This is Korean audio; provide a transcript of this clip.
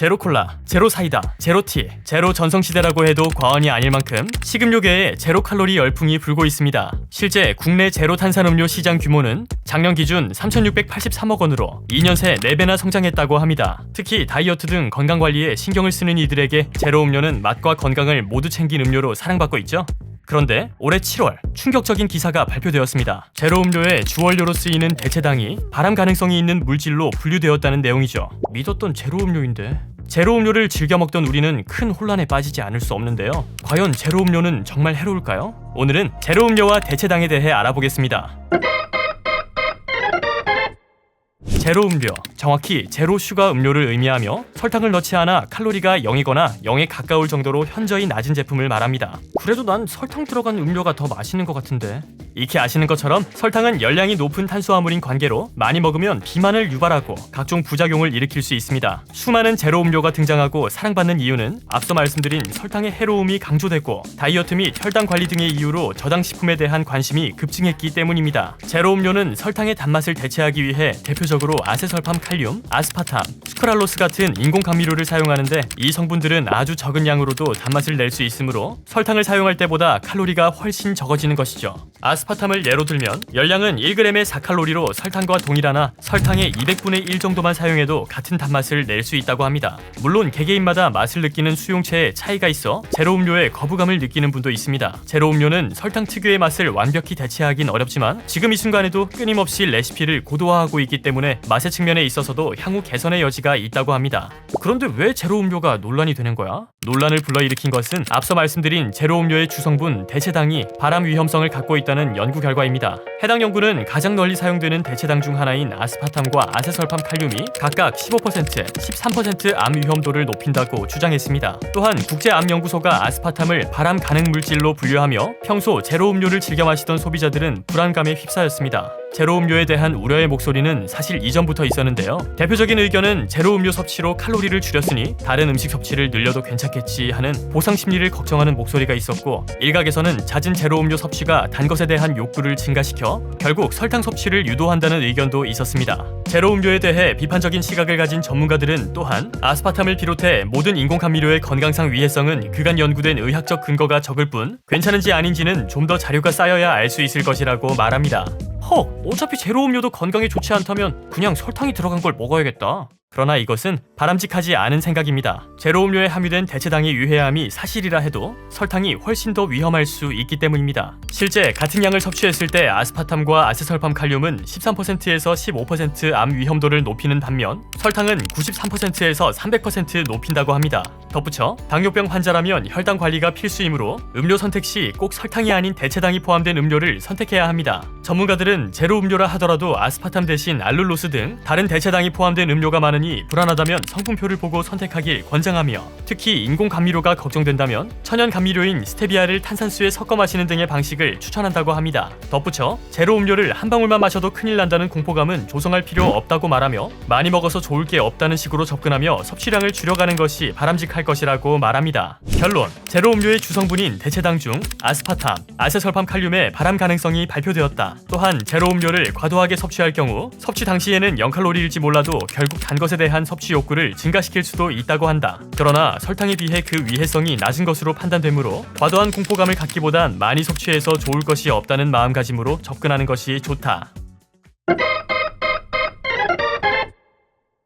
제로 콜라, 제로 사이다, 제로 티, 제로 전성시대라고 해도 과언이 아닐 만큼 식음료계에 제로 칼로리 열풍이 불고 있습니다. 실제 국내 제로 탄산음료 시장 규모는 작년 기준 3,683억 원으로 2년 새 4배나 성장했다고 합니다. 특히 다이어트 등 건강관리에 신경을 쓰는 이들에게 제로 음료는 맛과 건강을 모두 챙긴 음료로 사랑받고 있죠. 그런데 올해 7월 충격적인 기사가 발표되었습니다. 제로 음료의 주원료로 쓰이는 대체당이 발암 가능성이 있는 물질로 분류되었다는 내용이죠. 믿었던 제로 음료인데. 제로 음료를 즐겨 먹던 우리는 큰 혼란에 빠지지 않을 수 없는데요. 과연 제로 음료는 정말 해로울까요? 오늘은 제로 음료와 대체당에 대해 알아보겠습니다. 제로 음료, 정확히 제로 슈가 음료를 의미하며 설탕을 넣지 않아 칼로리가 0이거나 0에 가까울 정도로 현저히 낮은 제품을 말합니다. 그래도 난 설탕 들어간 음료가 더 맛있는 것 같은데. 익히 아시는 것처럼 설탕은 열량이 높은 탄수화물인 관계로 많이 먹으면 비만을 유발하고 각종 부작용을 일으킬 수 있습니다. 수많은 제로 음료가 등장하고 사랑받는 이유는 앞서 말씀드린 설탕의 해로움이 강조됐고 다이어트 및 혈당 관리 등의 이유로 저당 식품에 대한 관심이 급증했기 때문입니다. 제로 음료는 설탕의 단맛을 대체하기 위해 대표적으로 아세설팜 칼륨, 아스파탐, 스크랄로스 같은 인공 감미료를 사용하는데 이 성분들은 아주 적은 양으로도 단맛을 낼 수 있으므로 설탕을 사용할 때보다 칼로리가 훨씬 적어지는 것이죠. 아스파탐을 예로 들면 열량은 1g의 4칼로리로 설탕과 동일하나 설탕의 200분의 1 정도만 사용해도 같은 단맛을 낼 수 있다고 합니다. 물론 개개인마다 맛을 느끼는 수용체에 차이가 있어 제로 음료에 거부감을 느끼는 분도 있습니다. 제로 음료는 설탕 특유의 맛을 완벽히 대체하긴 어렵지만 지금 이 순간에도 끊임없이 레시피를 고도화하고 있기 때문에 맛의 측면에 있어서도 향후 개선의 여지가 있다고 합니다. 그런데 왜 제로 음료가 논란이 되는 거야? 논란을 불러일으킨 것은 앞서 말씀드린 제로 음료의 주성분 대체당이 발암 위험성을 갖고 있다 는 연구 결과입니다. 해당 연구는 가장 널리 사용되는 대체당 중 하나인 아스파탐과 아세설팜 칼륨이 각각 15%, 13%암 위험도를 높인다고 주장했습니다. 또한 국제암연구소가 아스파탐을 발암 가능 물질로 분류하며 평소 제로 음료를 즐겨 마시던 소비자들은 불안감에 휩싸였습니다. 제로 음료에 대한 우려의 목소리는 사실 이전부터 있었는데요. 대표적인 의견은 제로 음료 섭취로 칼로리를 줄였으니 다른 음식 섭취를 늘려도 괜찮겠지 하는 보상 심리를 걱정하는 목소리가 있었고 일각에서는 잦은 제로 음료 섭취가 단 것에 대한 욕구를 증가시켜 결국 설탕 섭취를 유도한다는 의견도 있었습니다. 제로 음료에 대해 비판적인 시각을 가진 전문가들은 또한 아스파탐을 비롯해 모든 인공 감미료의 건강상 위해성은 그간 연구된 의학적 근거가 적을 뿐 괜찮은지 아닌지는 좀 더 자료가 쌓여야 알 수 있을 것이라고 말합니다. 헉, 어차피 제로 음료도 건강에 좋지 않다면 그냥 설탕이 들어간 걸 먹어야겠다. 그러나 이것은 바람직하지 않은 생각입니다. 제로 음료에 함유된 대체당의 유해함이 사실이라 해도 설탕이 훨씬 더 위험할 수 있기 때문입니다. 실제 같은 양을 섭취했을 때 아스파탐과 아세설팜 칼륨은 13%에서 15%암 위험도를 높이는 반면 설탕은 93%에서 300% 높인다고 합니다. 덧붙여 당뇨병 환자라면 혈당 관리가 필수이므로 음료 선택 시 꼭 설탕이 아닌 대체당이 포함된 음료를 선택해야 합니다. 전문가들은 제로 음료라 하더라도 아스파탐 대신 알룰로스 등 다른 대체당이 포함된 음료가 많으니 불안하다면 성분표를 보고 선택하길 권장하며 특히 인공 감미료가 걱정된다면 천연 감미료인 스테비아를 탄산수에 섞어 마시는 등의 방식을 추천한다고 합니다. 덧붙여 제로 음료를 한 방울만 마셔도 큰일 난다는 공포감은 조성할 필요 없다고 말하며 많이 먹어서 좋을 게 없다는 식으로 접근하며 섭취량을 줄여가는 것이 바람직할 것이라고 말합니다. 결론 제로 음료의 주성분인 대체당 중 아스파탐, 아세설팜 칼륨의 발암 가능성이 발표되었다. 또한 제로 음료를 과도하게 섭취할 경우 섭취 당시에는 0칼로리일지 몰라도 결국 단 것에 대한 섭취 욕구를 증가시킬 수도 있다고 한다. 그러나 설탕에 비해 그 위해성이 낮은 것으로 판단되므로 과도한 공포감을 갖기보단 많이 섭취해서 좋을 것이 없다는 마음가짐으로 접근하는 것이 좋다.